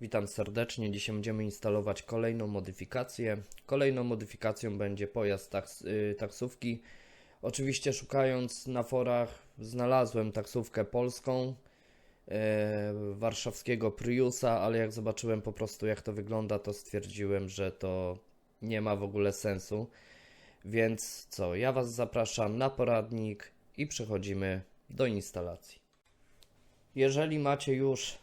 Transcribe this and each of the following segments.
Witam serdecznie. Dzisiaj będziemy instalować kolejną modyfikację. Kolejną modyfikacją będzie pojazd taks y, taksówki. Oczywiście szukając na forach znalazłem taksówkę polską e, warszawskiego Priusa, ale jak zobaczyłem po prostu jak to wygląda, to stwierdziłem, że to nie ma w ogóle sensu. Więc co, ja Was zapraszam na poradnik i przechodzimy do instalacji. Jeżeli macie już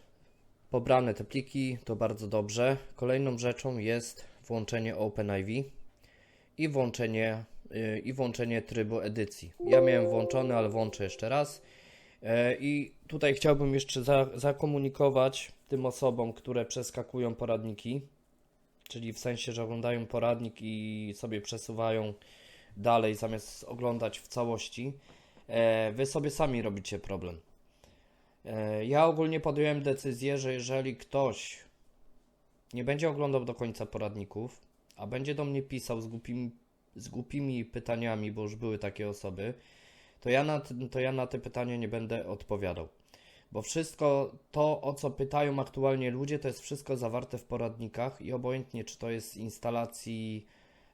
pobrane te pliki, to bardzo dobrze. Kolejną rzeczą jest włączenie OpenIV i włączenie, yy, i włączenie trybu edycji. Ja miałem włączony, ale włączę jeszcze raz. E, I tutaj chciałbym jeszcze za, zakomunikować tym osobom, które przeskakują poradniki, czyli w sensie, że oglądają poradnik i sobie przesuwają dalej zamiast oglądać w całości. E, Wy sobie sami robicie problem. E, Ja ogólnie podjąłem decyzję, że jeżeli ktoś nie będzie oglądał do końca poradników, a będzie do mnie pisał z głupimi, z głupimi pytaniami, bo już były takie osoby, to ja, na, to ja na te pytania nie będę odpowiadał. Bo wszystko to, o co pytają aktualnie ludzie, to jest wszystko zawarte w poradnikach i obojętnie, czy to jest z instalacji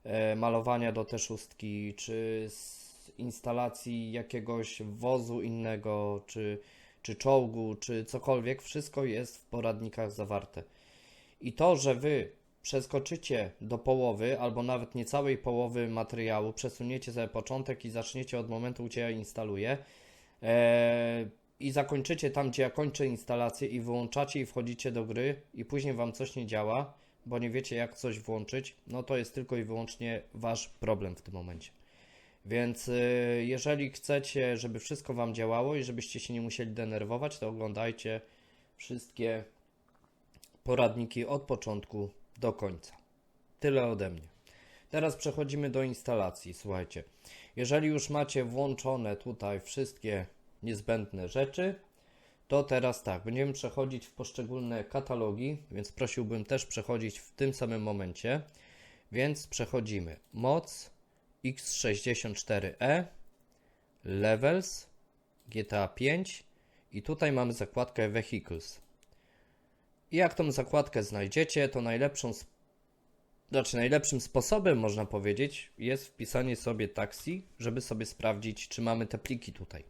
e, malowania do te szóstki, czy z instalacji jakiegoś wozu innego, czy czy czołgu, czy cokolwiek, wszystko jest w poradnikach zawarte. I to, że wy przeskoczycie do połowy, albo nawet nie całej połowy materiału, przesuniecie sobie początek i zaczniecie od momentu, gdzie ja instaluję, eee, i zakończycie tam, gdzie ja kończę instalację, i wyłączacie i wchodzicie do gry, i później wam coś nie działa, bo nie wiecie, jak coś włączyć, no to jest tylko i wyłącznie wasz problem w tym momencie. Więc y, jeżeli chcecie, żeby wszystko Wam działało i żebyście się nie musieli denerwować, to oglądajcie wszystkie poradniki od początku do końca. Tyle ode mnie. Teraz przechodzimy do instalacji. Słuchajcie, jeżeli już macie włączone tutaj wszystkie niezbędne rzeczy, to teraz tak, będziemy przechodzić w poszczególne katalogi, więc prosiłbym też przechodzić w tym samym momencie. Więc przechodzimy. Moc, X64E, Levels, GTA 5 i tutaj mamy zakładkę Vehicles. I jak tą zakładkę znajdziecie, to najlepszą, znaczy najlepszym sposobem można powiedzieć jest wpisanie sobie taksi, żeby sobie sprawdzić, czy mamy te pliki tutaj.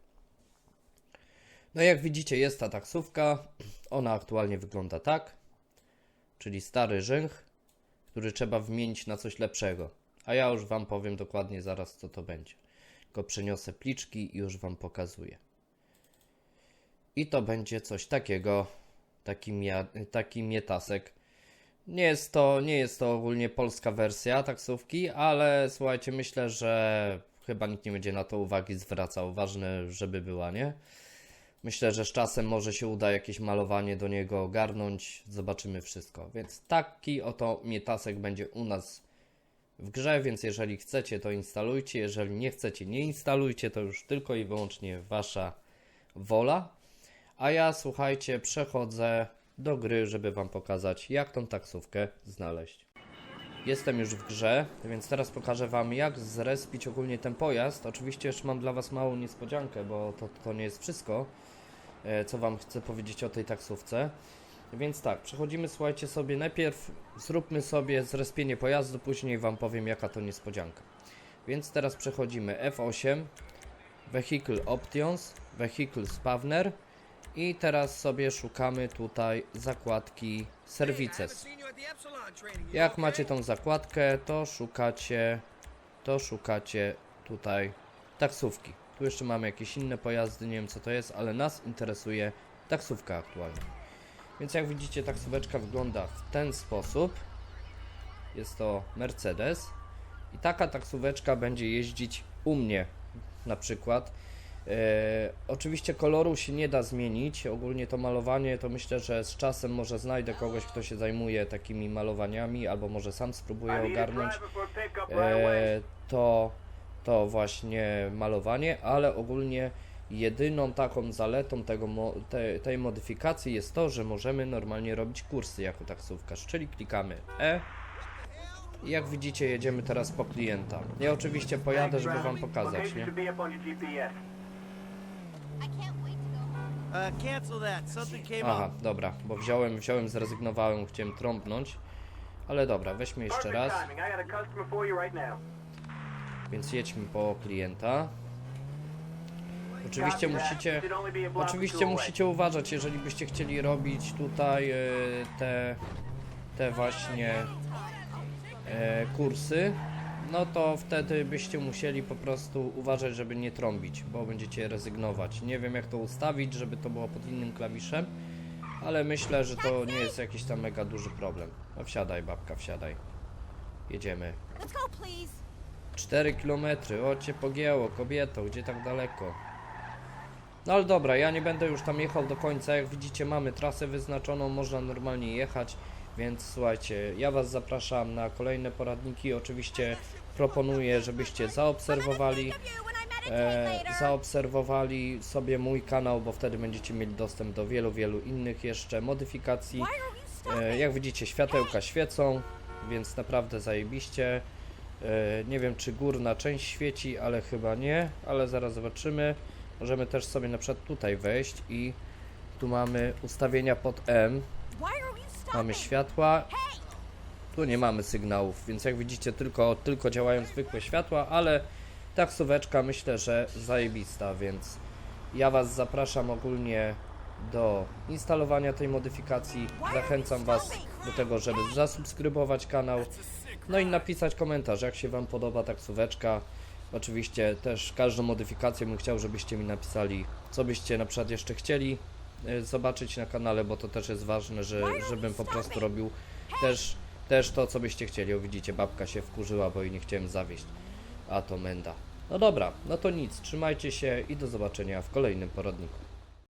No jak widzicie jest ta taksówka, ona aktualnie wygląda tak, czyli stary rzęch, który trzeba wymienić na coś lepszego. A ja już Wam powiem dokładnie zaraz, co to będzie. Tylko przeniosę pliczki i już Wam pokazuję. I to będzie coś takiego, taki, mia, taki mietasek. Nie jest, to, nie jest to ogólnie polska wersja taksówki, ale słuchajcie, myślę, że chyba nikt nie będzie na to uwagi zwracał. Ważne, żeby była, nie? Myślę, że z czasem może się uda jakieś malowanie do niego ogarnąć. Zobaczymy wszystko. Więc taki oto mietasek będzie u nas w grze, więc jeżeli chcecie, to instalujcie. Jeżeli nie chcecie, nie instalujcie. To już tylko i wyłącznie wasza wola. A ja, słuchajcie, przechodzę do gry, żeby wam pokazać, jak tą taksówkę znaleźć. Jestem już w grze, więc teraz pokażę wam, jak zrespić ogólnie ten pojazd. Oczywiście już mam dla was małą niespodziankę, bo to, to nie jest wszystko, e, co wam chcę powiedzieć o tej taksówce. Więc tak, przechodzimy, słuchajcie sobie, najpierw zróbmy sobie zrespienie pojazdu, później wam powiem jaka to niespodzianka. Więc teraz przechodzimy F8, Vehicle Options, Vehicle Spawner i teraz sobie szukamy tutaj zakładki Services. Jak macie tą zakładkę, to szukacie, to szukacie tutaj taksówki. Tu jeszcze mamy jakieś inne pojazdy, nie wiem co to jest, ale nas interesuje taksówka aktualnie. Więc jak widzicie, taksóweczka wygląda w ten sposób. Jest to Mercedes. I taka taksóweczka będzie jeździć u mnie na przykład. E, oczywiście koloru się nie da zmienić. Ogólnie to malowanie to myślę, że z czasem może znajdę kogoś, kto się zajmuje takimi malowaniami, albo może sam spróbuję ogarnąć e, to, to właśnie malowanie, ale ogólnie jedyną taką zaletą tego, mo- te, tej modyfikacji jest to, że możemy normalnie robić kursy jako taksówkarz, czyli klikamy E i jak widzicie jedziemy teraz po klienta. Ja oczywiście pojadę, żeby wam pokazać, nie? Came Aha, dobra, bo wziąłem, wziąłem, zrezygnowałem, chciałem trąbnąć. Ale dobra, weźmy jeszcze raz. Więc jedźmy po klienta. Oczywiście musicie, oczywiście musicie uważać, jeżeli byście chcieli robić tutaj e, te, te właśnie e, kursy, no to wtedy byście musieli po prostu uważać, żeby nie trąbić, bo będziecie rezygnować. Nie wiem jak to ustawić, żeby to było pod innym klawiszem, ale myślę, że to nie jest jakiś tam mega duży problem. No wsiadaj babka, wsiadaj. Jedziemy. Let's go, please. 4 kilometry, o cię pogięło, kobieto, gdzie tak daleko? No ale dobra, ja nie będę już tam jechał do końca, jak widzicie mamy trasę wyznaczoną, można normalnie jechać, więc słuchajcie, ja was zapraszam na kolejne poradniki, oczywiście proponuję, żebyście zaobserwowali, e, zaobserwowali sobie mój kanał, bo wtedy będziecie mieli dostęp do wielu, wielu innych jeszcze modyfikacji. E, jak widzicie, światełka świecą, więc naprawdę zajebiście. E, nie wiem, czy górna część świeci, ale chyba nie, ale zaraz zobaczymy. Możemy też sobie na przykład tutaj wejść i tu mamy ustawienia pod M. Mamy światła. Tu nie mamy sygnałów, więc jak widzicie, tylko, tylko działają zwykłe światła, ale taksóweczka myślę, że zajebista, więc ja Was zapraszam ogólnie do instalowania tej modyfikacji. Zachęcam Was do tego, żeby zasubskrybować kanał, no i napisać komentarz, jak się Wam podoba taksóweczka. Oczywiście też każdą modyfikację bym chciał, żebyście mi napisali, co byście na przykład jeszcze chcieli y, zobaczyć na kanale, bo to też jest ważne, że, żebym po prostu robił też, też to, co byście chcieli. O, widzicie, babka się wkurzyła, bo jej nie chciałem zawieść. A to menda. No dobra, no to nic, trzymajcie się i do zobaczenia w kolejnym poradniku.